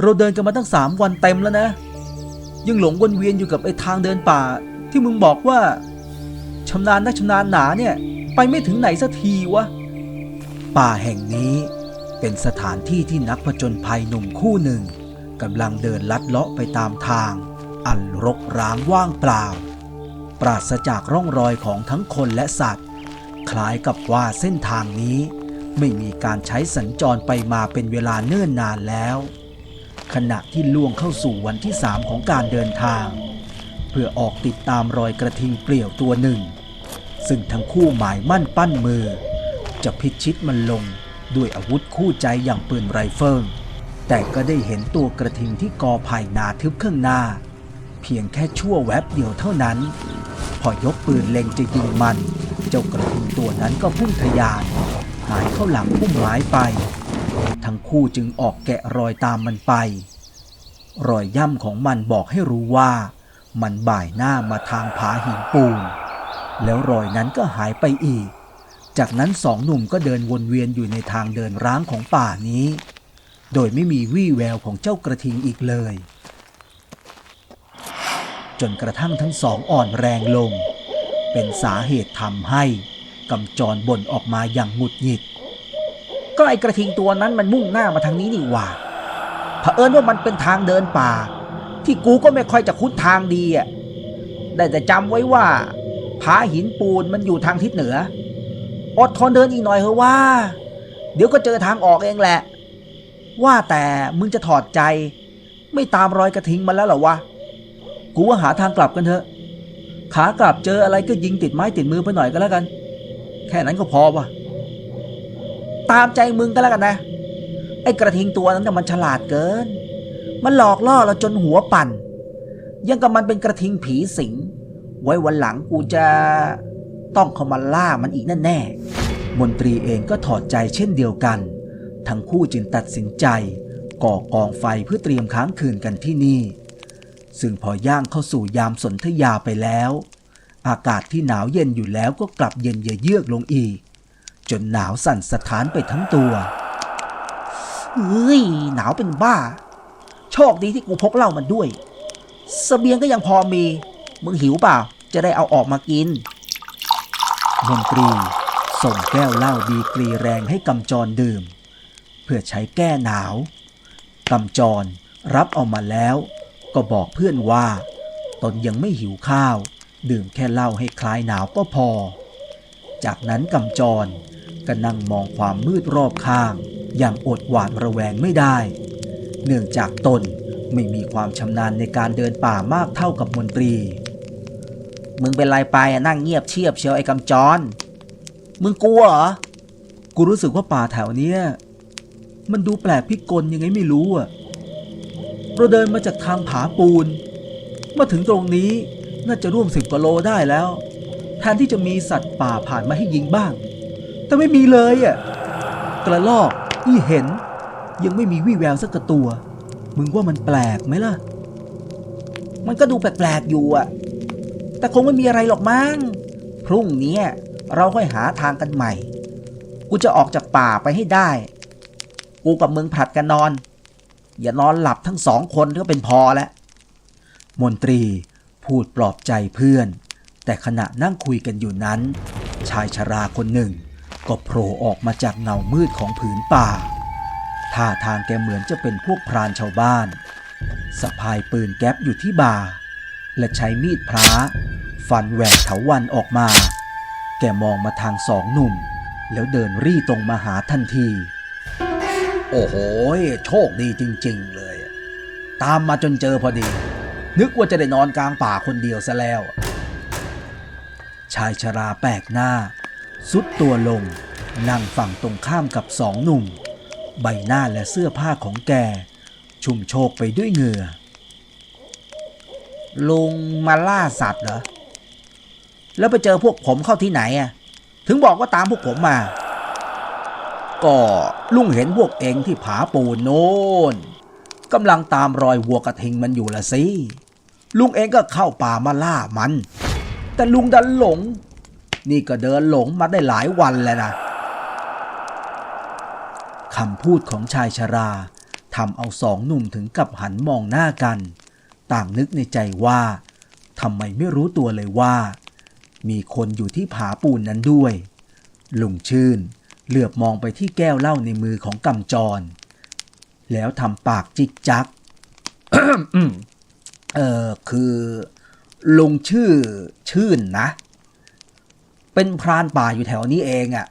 เราเดินกันมาตั้งสามวันเต็มแล้วนะ ยังหลงวนเวียนอยู่กับไอ้ทางเดินป่า ที่มึงบอกว่าชำนาญนักชำนาญหนาเนี่ย ไปไม่ถึงไหนสักทีวะ ป่าแห่งนี้เป็นสถานที่ที่นักผจญภัยหนุ่มคู่หนึ่งกำลังเดินลัดเลาะไปตามทาง อันรกร้างว่างเปล่า ปราศจากร่องรอยของทั้งคนและสัตว์ คล้ายกับว่าเส้นทางนี้ ไม่มีการใช้สัญจรไปมาเป็นเวลาเนิ่นนานแล้ว ขณะที่ล่วงเข้าสู่วันที่สามของการเดินทาง เพื่อออกติดตามรอยกระทิงเปลี่ยวตัวหนึ่ง ซึ่งทั้งคู่หมายมั่นปั้นมือ จะพิชิตมันลงด้วยอาวุธคู่ใจอย่างปืนไรเฟิลแต่ก็ได้เห็นตัวกระทิงที่กอไผ่หนาทึบข้างหน้า เพียงแค่ชั่วแวบเดียวเท่านั้น พอยกปืนเล็งจะยิงมัน เจ้ากระทิงตัวนั้นก็พุ่งทะยานหายเข้าหลังพุ่มไม้ไป ทั้งคู่จึงออกแกะรอยตามมันไป รอยย่ำของมันบอกให้รู้ว่า มันบ่ายหน้ามาทางผาหินปูน แล้วรอยนั้นก็หายไปอีก จากนั้นสองหนุ่มก็เดินวนเวียนอยู่ในทางเดินร้างของป่านี้ โดยไม่มีวี่แววของเจ้ากระทิงอีกเลย จนกระทั่งทั้งสองอ่อนแรงลง เป็นสาเหตุทำให้กำจรบ่นออกมาอย่างหงุดหงิด ก็ไอกระทิงตัวนั้นมันมุ่งหน้ามาทางนี้นี่ว่าเผอิญว่ามันเป็นทางเดินป่า ที่กูก็ไม่ค่อยจะคุ้นทางดีอะได้แต่จำไว้ว่าผาหินปูนมันอยู่ทางทิศเหนือ อดทนเดินอีกหน่อยเถอะว่า เดี๋ยวก็เจอทางออกเองแหละ ว่าแต่มึงจะถอดใจ ไม่ตามรอยกระทิงมันแล้วเหรอวะ กูว่าหาทางกลับกันเถอะ ขากลับเจออะไรก็ยิงติดไม้ติดมือไปหน่อยก็แล้วกัน แค่นั้นก็พอว่ะ ตามใจมึงก็แล้วกันนะ ไอ้กระทิงตัวนั้นน่ะมันฉลาดเกิน มันหลอกล่อเราจนหัวปั่น ยังกับมันเป็นกระทิงผีสิง ไว้วันหลังกูจะต้องเข้ามาล่ามันอีกแน่ๆ มนตรีเองก็ถอดใจเช่นเดียวกัน ทั้งคู่จึงตัดสินใจก่อกองไฟเพื่อเตรียมค้างคืนกันที่นี่ ซึ่งพอย่างเข้าสู่ยามสนธยาไปแล้ว อากาศที่หนาวเย็นอยู่แล้วก็กลับเย็นเยือกลงอีก จนหนาวสั่นสะท้านไปทั้งตัวเฮ้ยหนาวเป็นบ้า โชคดีที่กูพกเหล้ามันด้วยสเสบียงก็ยังพอมี มึงหิวเปล่า จะได้เอาออกมากิน มนตรีส่งแก้วเหล้าดีกรีแรงให้กำจรดื่ม เพื่อใช้แก้หนาวกำจรรับเอามาแล้ว ก็บอกเพื่อนว่า ตนยังไม่หิวข้าว ดื่มแค่เหล้าให้คลายหนาวก็พอ จากนั้นกำจร ก็นั่งมองความมืดรอบข้าง อย่างอดหวาดระแวงไม่ได้ เนื่องจากตนไม่มีความชำนาญในการเดินป่ามากเท่ากับมนตรี มึงเป็นไรไปอะนั่งเงียบเชียบเชียวไอ้กำจร มึงกลัวเหรอ กูรู้สึกว่าป่าแถวเนี้ยมันดูแปลกพิกลยังไงไม่รู้อะ เราเดินมาจากทางผาปูน มาถึงตรงนี้น่าจะร่วมสิบกว่าโลได้แล้ว แทนที่จะมีสัตว์ป่าผ่านมาให้ยิงบ้าง แต่ไม่มีเลยอะ กระลอกที่เห็น ยังไม่มีวี่แววสักตัว มึงว่ามันแปลกไหมล่ะ มันก็ดูแปลกๆอยู่อะ แต่คงไม่มีอะไรหรอกมั้ง พรุ่งนี้เราค่อยหาทางกันใหม่ กูจะออกจากป่าไปให้ได้ กูกับมึงผลัดกันนอน อย่านอนหลับทั้งสองคนก็เป็นพอแล้ว มนตรีพูดปลอบใจเพื่อน แต่ขณะนั่งคุยกันอยู่นั้น ชายชราคนหนึ่ง ก็โผล่ออกมาจากเงามืดของผืนป่า ท่าทางแกเหมือนจะเป็นพวกพรานชาวบ้าน สะพายปืนแก๊ปอยู่ที่บ่า และใช้มีดพระฟันแหวกเถาวันออกมา แกมองมาทางสองหนุ่ม แล้วเดินรี่ตรงมาหาทันที โอ้โห โชคดีจริง ๆ เลย ตามมาจนเจอพอดี นึกว่าจะได้นอนกลางป่าคนเดียวซะแล้ว ชายชราแปลกหน้า สุดตัวลง นั่งฝั่งตรงข้ามกับสองหนุ่ม ใบหน้าและเสื้อผ้าของแก ชุ่มโชกไปด้วยเหงื่อลุงมาล่าสัตว์เหรอ แล้วไปเจอพวกผมเข้าที่ไหนอะ ถึงบอกว่าตามพวกผมมา ก็ลุงเห็นพวกเองที่ผาปูนโน่นกำลังตามรอยวัวกระทิงมันอยู่ละสิ ลุงเองก็เข้าป่ามาล่ามัน แต่ลุงดันหลง นี่ก็เดินหลงมาได้หลายวันแล้วนะคำพูดของชายชราทำเอาสองหนุ่มถึงกับหันมองหน้ากัน ต่างนึกในใจว่าทำไมไม่รู้ตัวเลยว่า มีคนอยู่ที่ผาปูนนั้นด้วย ลุงชื่น เหลือบมองไปที่แก้วเหล้าในมือของกำจร แล้วทำปากจิกจักเออคือลุงชื่อชื่นนะ เป็นพรานป่าอยู่แถวนี้เองอะ่ะ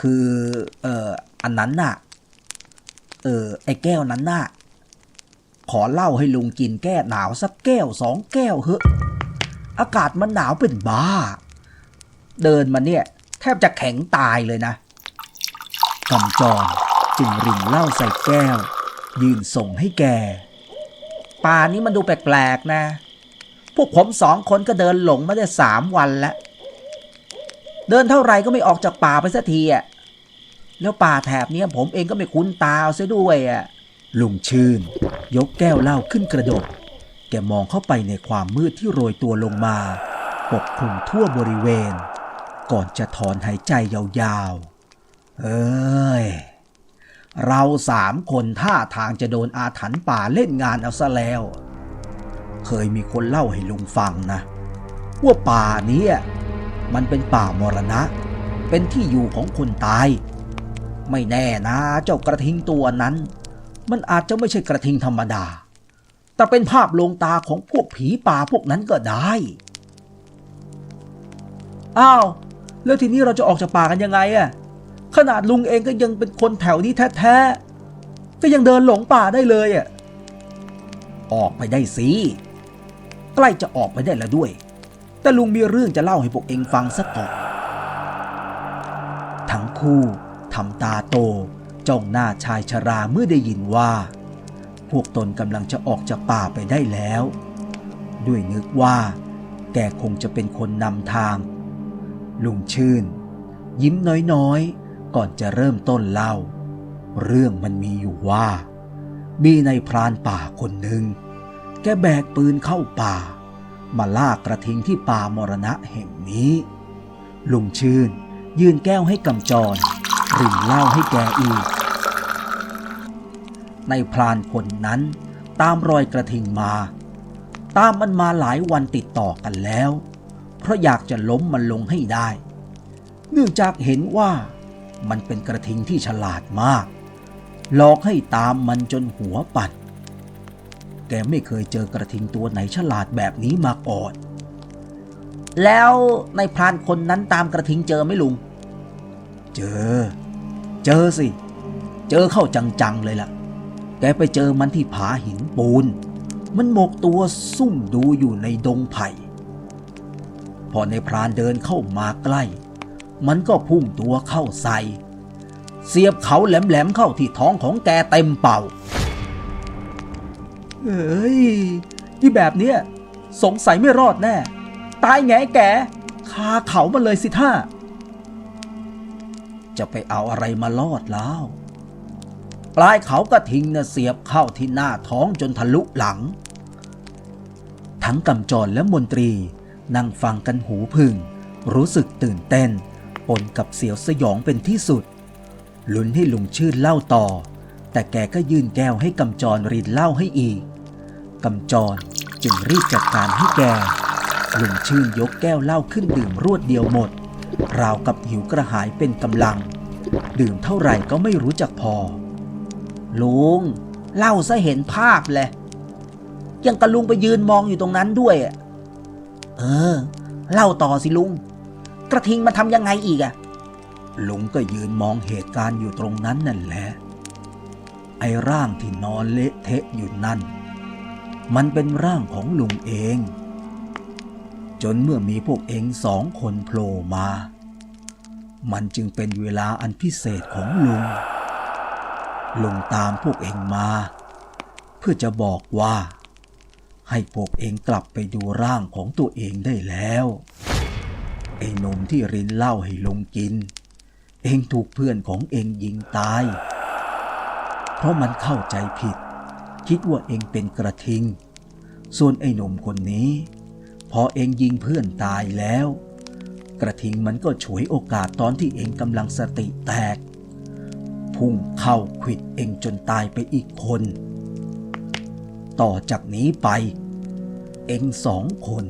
คือเอออันนั้นน่ะ เออไอ้แก้วนั้นน่ะ ขอเหล้าให้ลุงกินแก้หนาวสักแก้วสองแก้วเถอะอากาศมันหนาวเป็นบ้า เดินมาเนี่ย แทบจะแข็งตายเลยนะกำจรจึงรินเหล้าใส่แก้ว ยืนส่งให้แกป่านี้มันดูแปลกๆนะ พวกผมสองคนก็เดินหลงมาได้สามวันแล้ว เดินเท่าไรก็ไม่ออกจากป่าไปสักทีอะแล้วป่าแถบเนี้ยผมเองก็ไม่คุ้นตาเอาซะด้วยอะลุงชื่น ยกแก้วเหล้าขึ้นกระดก แกมองเข้าไปในความมืดที่โรยตัวลงมา ปกคลุมทั่วบริเวณ ก่อนจะถอนหายใจยาวๆ เอ้ย เราสามคนท่าทางจะโดนอาถรรพ์ป่าเล่นงานเอาซะแล้ว เคยมีคนเล่าให้ลุงฟังนะ ว่าป่านี้ มันเป็นป่ามรณะ เป็นที่อยู่ของคนตาย ไม่แน่นะเจ้ากระทิงตัวนั้น มันอาจจะไม่ใช่กระทิงธรรมดา แต่เป็นภาพลวงตาของพวกผีป่าพวกนั้นก็ได้อ้าวแล้วทีนี้เราจะออกจากป่ากันยังไงอะขนาดลุงเองก็ยังเป็นคนแถวนี้แท้ๆก็ยังเดินหลงป่าได้เลยอะออกไปได้สิใกล้จะออกไปได้แล้วด้วย แต่ลุงมีเรื่องจะเล่าให้พวกเองฟังสักก่อน ทั้งคู่ทำตาโตจ้องหน้าชายชราเมื่อได้ยินว่า พวกตนกำลังจะออกจากป่าไปได้แล้ว ด้วยนึกว่า แกคงจะเป็นคนนำทาง ลุงชื่น ยิ้มน้อยๆ ก่อนจะเริ่มต้นเล่า เรื่องมันมีอยู่ว่า มีในพรานป่าคนหนึ่ง แกแบกปืนเข้าป่า มาลากกระทิงที่ป่ามรณะแห่งนี้ ลุงชื่น ยื่นแก้วให้กำจรรินเหล้าให้แกอีก ในพรานคนนั้น ตามรอยกระทิงมา ตามมันมาหลายวันติดต่อกันแล้ว เพราะอยากจะล้มมันลงให้ได้ เนื่องจากเห็นว่ามันเป็นกระทิงที่ฉลาดมาก หลอกให้ตามมันจนหัวปัด แกไม่เคยเจอกระทิงตัวไหนฉลาดแบบนี้มาก่อน แล้วในพรานคนนั้นตามกระทิงเจอไหมลุง เจอ เจอสิ เจอเข้าจังๆเลยล่ะ แกไปเจอมันที่ผาหินปูน มันหมกตัวซุ่มดูอยู่ในดงไผ่ พอในพรานเดินเข้ามาใกล้ มันก็พุ่งตัวเข้าใส่ เสียบเขาแหลมๆเข้าที่ท้องของแกเต็มเป่า เฮ้ยที่แบบเนี้ยสงสัยไม่รอดแน่ ตายแงแกคาเขามาเลยสิท่า จะไปเอาอะไรมาลอดแล้ว ปลายเขากระทิงน่ะเสียบเข้าที่หน้าท้องจนทะลุหลัง ทั้งกำจรและมนตรีนั่งฟังกันหูพึ่ง รู้สึกตื่นเต้น ปนกับเสียวสยองเป็นที่สุด ลุ้นให้ลุงชื่นเล่าต่อ แต่แกก็ยื่นแก้วให้กำจรรินเหล้าให้อีกกำจรจึงรีบจัดการให้แกลุงชื่นยกแก้วเหล้าขึ้นดื่มรวดเดียวหมด ราวกับหิวกระหายเป็นกำลัง ดื่มเท่าไหร่ก็ไม่รู้จักพอ ลุงเล่าซะเห็นภาพเลยยังกะลุงไปยืนมองอยู่ตรงนั้นด้วย เออ เล่าต่อสิลุง กระทิงมาทำยังไงอีกอะลุงก็ยืนมองเหตุการณ์อยู่ตรงนั้นนั่นแหละ ไอ้ร่างที่นอนเละเทะอยู่นั่น มันเป็นร่างของลุงเอง จนเมื่อมีพวกเองสองคนโผล่มา มันจึงเป็นเวลาอันพิเศษของลุง ลุงตามพวกเองมา เพื่อจะบอกว่า ให้พวกเองกลับไปดูร่างของตัวเองได้แล้วไอ้นมที่รินเหล้าให้ลุงกิน เองถูกเพื่อนของเองยิงตาย เพราะมันเข้าใจผิด คิดว่าเองเป็นกระทิง ส่วนไอ้หนุ่มคนนี้ พอเองยิงเพื่อนตายแล้ว กระทิงมันก็ฉวยโอกาสตอนที่เองกำลังสติแตก พุ่งเข้าขวิดเองจนตายไปอีกคน ต่อจากนี้ไป เองสองคน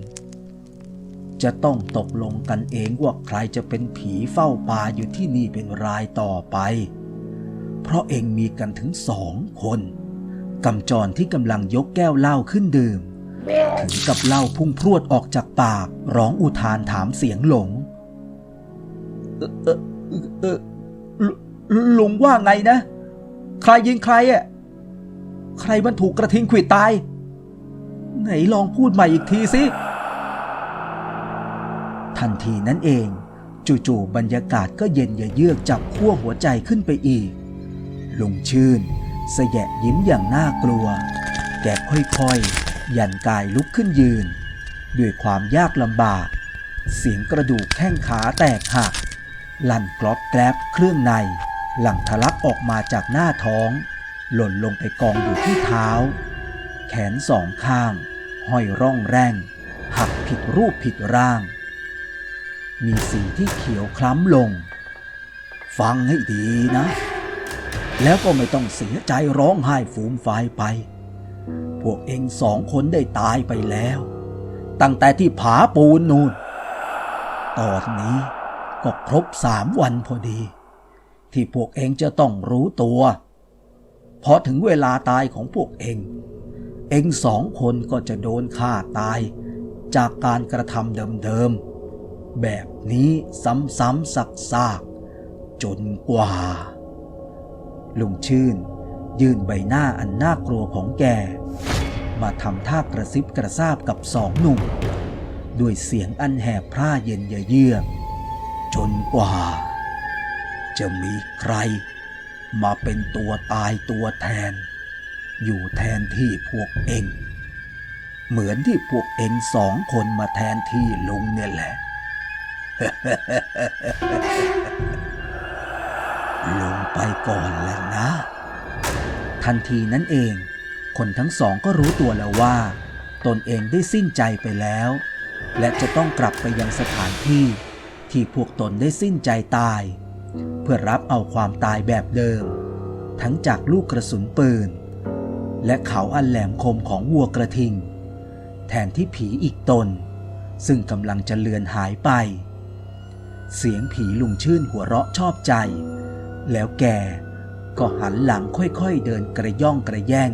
จะต้องตกลงกันเองว่าใครจะเป็นผีเฝ้าป่าอยู่ที่นี่เป็นรายต่อไป เพราะเองมีกันถึงสองคนกำจรที่กำลังยกแก้วเหล้าขึ้นดื่ม ถึงกับเหล้าพุ่งพรวดออกจากปาก ร้องอุทานถามเสียงหลงเออเออเออลุลุงว่าไงนะ ใครยิงใครอะใครมันถูกกระทิงขวิดตาย ไหนลองพูดใหม่อีกทีสิทันทีนั้นเอง จู่ๆบรรยากาศก็เย็นเยือกจับขั้วหัวใจขึ้นไปอีก ลุงชื่นสแยะยิ้มอย่างน่ากลัว แกค่อยๆ ยันกายลุกขึ้นยืน ด้วยความยากลำบาก เสียงกระดูกแข้งขาแตกหัก ลั่นกรอบแกรบเครื่องใน หลังทะลักออกมาจากหน้าท้อง หล่นลงไปกองอยู่ที่เท้า แขนสองข้าง ห้อยร่องแรงหักผิดรูปผิดร่าง มีสีที่เขียวคล้ำลง ฟังให้ดีนะ แล้วก็ไม่ต้องเสียใจร้องไห้ฟูมฟายไป พวกเองสองคนได้ตายไปแล้ว ตั้งแต่ที่ผาปูนนูนตอนนี้ก็ครบสามวันพอดี ที่พวกเองจะต้องรู้ตัวพอถึงเวลาตายของพวกเอง เองสองคนก็จะโดนฆ่าตาย จากการกระทำเดิมๆแบบนี้ซ้ำๆซักๆจนกว่า ลุงชื่น ยื่นใบหน้าอันน่ากลัวของแก มาทำท่ากระซิบกระซาบกับสองหนุ่ม ด้วยเสียงอันแหบพร่าเย็นเยือกจนกว่า จะมีใคร มาเป็นตัวตายตัวแทน อยู่แทนที่พวกเอง เหมือนที่พวกเองสองคนมาแทนที่ลุงเนี่ยแหละ ลงไปก่อนแล้วนะ ทันทีนั้นเอง คนทั้งสองก็รู้ตัวแล้วว่า ตนเองได้สิ้นใจไปแล้ว และจะต้องกลับไปยังสถานที่ ที่พวกตนได้สิ้นใจตาย เพื่อรับเอาความตายแบบเดิม ทั้งจากลูกกระสุนปืน และเขาอันแหลมคมของวัวกระทิง แทนที่ผีอีกตน ซึ่งกำลังจะเลือนหายไปเสียงผีลุงชื่นหัวเราะชอบใจ แล้วแกก็หันหลังค่อยๆเดินกระย่องกระแย่ง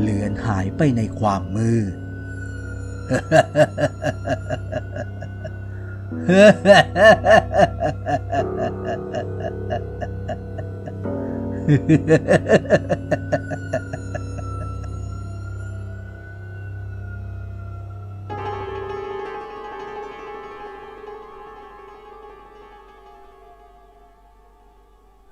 เลือนหายไปในความมืด